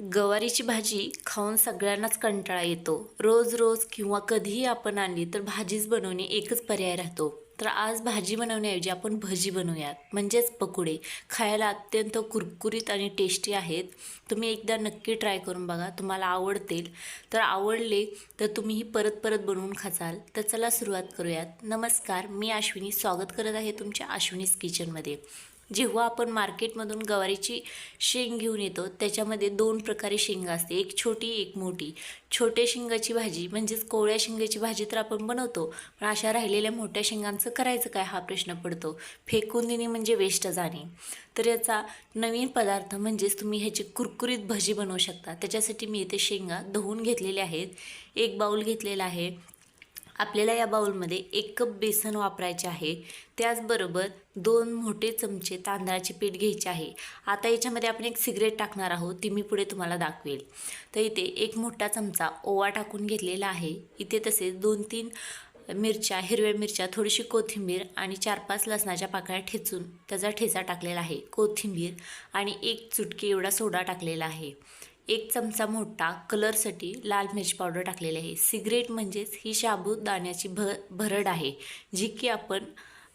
गवारीची भाजी खाऊन सगळ्यांनाच कंटाळा येतो. रोज रोज किंवा कधीही आपण आणली तर भाजीच बनवणे एकच पर्याय राहतो. तर आज भाजी बनवण्याऐवजी आपण भजी बनवूयात. म्हणजेच पकोडे. खायला अत्यंत कुरकुरीत आणि टेस्टी आहेत. तुम्ही एकदा नक्की ट्राय करून बघा. तुम्हाला आवडतील. तर आवडले तर तुम्हीही परत परत बनवून खाचाल. तर चला सुरुवात करूयात. नमस्कार. मी अश्विनी. स्वागत करत आहे तुमच्या अश्विनीज किचनमध्ये. जेव्हा आपण मार्केटमधून गवारीची शेंग घेऊन येतो त्याच्यामध्ये दोन प्रकारे शेंग असते. एक छोटी एक मोठी. छोट्या शेंगाची भाजी म्हणजेच कोवळ्या शेंगाची भाजी तर आपण बनवतो पण अशा राहिलेल्या मोठ्या शेंगांचं करायचं काय हा प्रश्न पडतो. फेकून देणे म्हणजे वेस्ट जाणे. तर याचा नवीन पदार्थ म्हणजेच तुम्ही ह्याची कुरकुरीत भजी बनवू शकता. त्याच्यासाठी मी इथे शेंगा धुवून घेतलेल्या आहेत. एक बाऊल घेतलेला आहे. आपल्याला या बाउलमध्ये एक कप बेसन वापरायचे आहे. त्याचबरोबर दोन मोठे चमचे तांदळाचे पीठ घ्यायचे आहे. आता याच्यामध्ये आपण एक सिगरेट टाकणार आहोत ती मी पुढे तुम्हाला दाखवेल. तर इथे एक मोठा चमचा ओवा टाकून घेतलेला आहे. इथे तसेच दोन तीन मिरच्या हिरव्या मिरच्या थोडीशी कोथिंबीर आणि चार पाच लसणाच्या पाकळ्या ठेचून त्याचा ठेचा टाकलेला आहे. कोथिंबीर आणि एक चुटकी एवढा सोडा टाकलेला आहे. एक चमचा मोठा कलरसाठी लाल मिरची पावडर टाकलेली आहे. सिगरेट म्हणजेच ही साबुदाण्याची भ भरड आहे. जी की आपण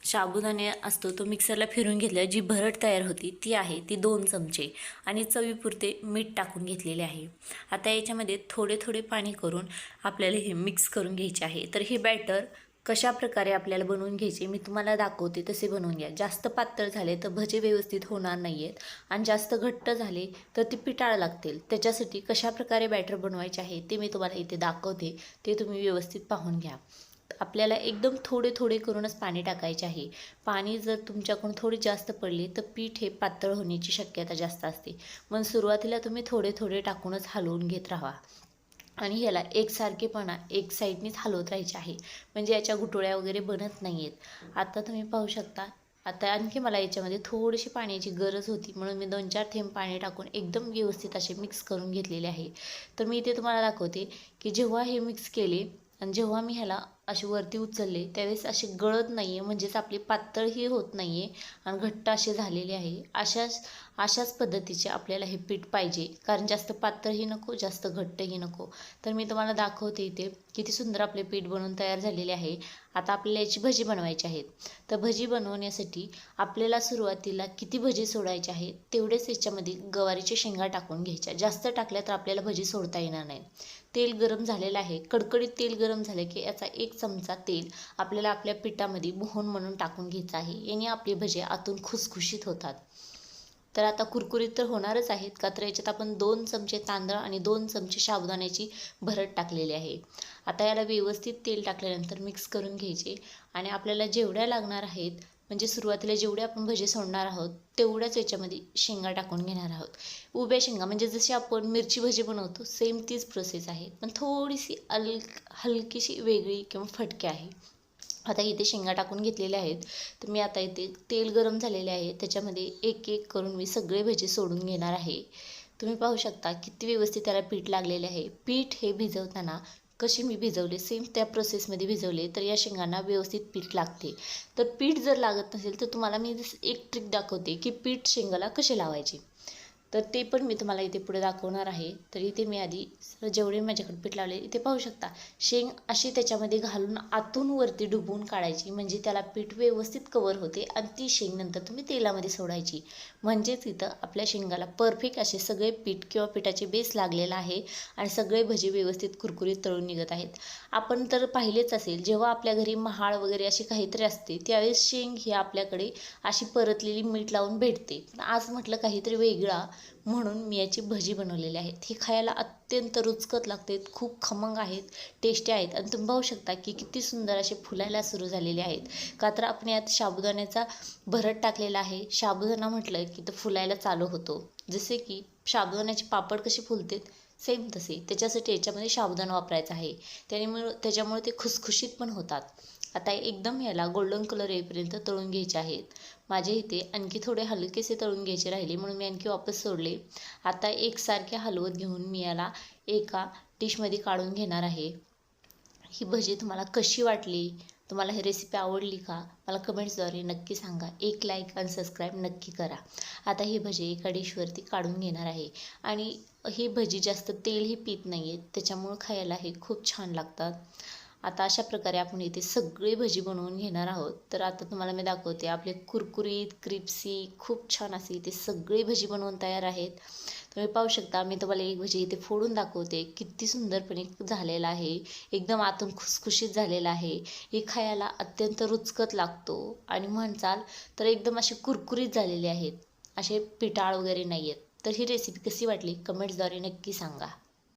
साबुदाणे असतो तो मिक्सरला फिरून घेतल्यावर जी भरड तयार होती ती आहे ती दोन चमचे आणि चवीपुरते मीठ टाकून घेतलेले आहे. आता याच्यामध्ये थोडे थोडे पाणी करून आपल्याला हे मिक्स करून घ्यायचे आहे. तर हे बॅटर कशा प्रकारे आपल्याला बनवून घ्यायचे मी तुम्हाला दाखवते तसे बनवून घ्या. जास्त पातळ झाले तर भजे व्यवस्थित होणार नाही आहेत आणि जास्त घट्ट झाले तर ती पिटाळ लागतील. त्याच्यासाठी कशा प्रकारे बॅटर बनवायचे आहे ते मी तुम्हाला इथे दाखवते. ते तुम्ही व्यवस्थित पाहून घ्या. आपल्याला एकदम थोडे थोडे करूनच पाणी टाकायचे आहे. पाणी जर तुमच्याकडून थोडी जास्त पडले तर पीठ हे पातळ होण्याची शक्यता जास्त असते. मग सुरुवातीला तुम्ही थोडे थोडे टाकूनच हलवून घेत राहा. आणि ह्याला एकसारखेपणा एक साईडनीच हलवत राहायचे आहे. म्हणजे याच्या गुटोळ्या वगैरे बनत नाही आहेत आता तुम्ही पाहू शकता. आता आणखी मला याच्यामध्ये थोडीशी पाण्याची गरज होती. म्हणून मी दोन चार थेंब पाणी टाकून एकदम व्यवस्थित असे मिक्स करून घेतलेले आहे. तर मी इथे तुम्हाला दाखवते की जेव्हा हे मिक्स केले आणि जेव्हा मी ह्याला असे वरती उचलले. त्यावेळेस असे गळत नाही आहे म्हणजेच आपली पातळही होत नाही आहे आणि घट्ट असे झालेले आहे. अशाच अशाच पद्धतीचे आपल्याला हे पीठ पाहिजे. कारण जास्त पातळही नको जास्त घट्टही नको. तर मी तुम्हाला दाखवते इथे. किती सुंदर आपले पीठ बनवून तयार झालेले आहे. आता आपल्याला याची भजी बनवायची आहेत तर भजी बनवण्यासाठी आपल्याला सुरुवातीला किती भजी सोडायचे आहेत तेवढेच याच्यामध्ये गवारीच्या शेंगा टाकून घ्यायच्या. जास्त टाकल्या तर आपल्याला भजी सोडता येणार नाही. तेल गरम झालेलं आहे. कडकडीत तेल गरम झालं की याचा एक चमचा तेल आपल्याला आपल्या पिठामध्ये मोहन म्हणून टाकून घ्यायचं आहे. याने आपली भजी आतून खुसखुशीत होतात. तर आता कुरकुरीत तर होणारच आहेत का तर याच्यात आपण दोन चमचे तांदळ आणि दोन चमचे साबुदाण्याची भरत टाकलेली आहे. आता याला व्यवस्थित तेल टाकल्यानंतर मिक्स करून घ्यायचे आणि आपल्याला जेवढ्या लागणार आहेत म्हणजे सुरुवातीला जेवढे आपण भजे सोडणार आहोत तेवढ्याच याच्यामध्ये शेंगा टाकून घेणार आहोत. उभ्या शेंगा म्हणजे जशी आपण मिरची भजी बनवतो सेम तीच प्रोसेस आहे. पण थोडीशी अल हलकीशी वेगळी किंवा फटके आहे. आता इथे शेंगा टाकून घेतलेल्या आहेत. तर मी आता इथे तेल गरम झालेले आहे. त्याच्यामध्ये एक एक करून मी सगळे भजे सोडून घेणार आहे. तुम्ही पाहू शकता किती व्यवस्थित त्याला पीठ लागलेले आहे. पीठ हे भिजवताना कशी मी भिजवले सेम त्या प्रोसेसमध्ये भिजवले तर या शेंगांना व्यवस्थित पीठ लागते. तर पीठ जर लागत नसेल तर तुम्हाला मी एक ट्रिक दाखवते की पीठ शेंगाला कसे लावायचे. तर ते पण मी तुम्हाला इथे पुढे दाखवणार आहे. तर इथे मी आधी जेवढे माझ्याकडे पीठ लावले इथे पाहू शकता. शेंग अशी त्याच्यामध्ये घालून आतून वरती डुबवून काढायची. म्हणजे त्याला पीठ व्यवस्थित कवर होते आणि ती शेंग नंतर तुम्ही तेलामध्ये सोडायची. म्हणजेच इथं आपल्या शेंगाला परफेक्ट असे सगळे पीठ किंवा पिठाचे बेस लागलेला आहे आणि सगळे भजे व्यवस्थित कुरकुरीत तळून निघत आहेत. आपण तर पाहिलेच असेल जेव्हा आपल्या घरी महाळ वगैरे अशी काहीतरी असते त्यावेळेस शेंग ही आपल्याकडे अशी परतलेली मीठ लावून भेटते. पण आज म्हटलं काहीतरी वेगळा म्हणून मी याची भजी बनवलेली आहेत ही खायला अत्यंत रुचकत लागते खूप खमंग आहेत टेस्टी आहेत आणि तुम्ही पाहू शकता की किती सुंदर असे फुलायला सुरू झालेले आहेत. का तर आपण यात साबुदाण्याचा भरत टाकलेला आहे. साबुदाणा म्हटलं की तो फुलायला चालू होतो. जसे की साबुदाण्याचे पापड कसे फुलतेत? सेम तसे. त्याच्यासाठी याच्यामध्ये साबुदाणा वापरायचा आहे. त्यामुळे त्याच्यामुळे ते खुसखुशीत पण होतात. आता एकदम याला गोल्डन कलर येईपर्यंत तळून घ्यायचे आहेत. माझे इथे आणखी थोडे हलकेसे तळून घ्यायचे राहिले म्हणून मी आणखी वापस सोडले. आता एकसारखे हलवत घेऊन मी याला एका डिशमध्ये काढून घेणार आहे. ही भजी तुम्हाला कशी वाटली? तुम्हाला ही रेसिपी आवडली का? मला कमेंट्सद्वारे नक्की सांगा. एक लाईक आणि सबस्क्राईब नक्की करा. आता ही भजी एका डिशवरती काढून घेणार आहे. आणि ही भजी जास्त तेलही पित नाही आहेत त्याच्यामुळं खायला हे खूप छान लागतात. आता अशा प्रकारे आपण इथे सगळी भजी बनवून घेणार आहोत. तर आता तुम्हाला मी दाखवते आपले कुरकुरीत क्रिप्सी खूप छान असे इथे सगळी भजी बनवून तयार आहेत. तुम्ही पाहू शकता मी तुम्हाला एक भजी इथे फोडून दाखवते. किती सुंदरपणे झालेला आहे. एकदम आतून खुसखुशीत झालेला आहे. हे खायला अत्यंत रुचकत लागतो. आणि म्हणचाल तर एकदम असे कुरकुरीत झालेले आहेत. असे पिटाळ वगैरे नाही आहेत तर ही रेसिपी कशी वाटली? कमेंट्सद्वारे नक्की सांगा.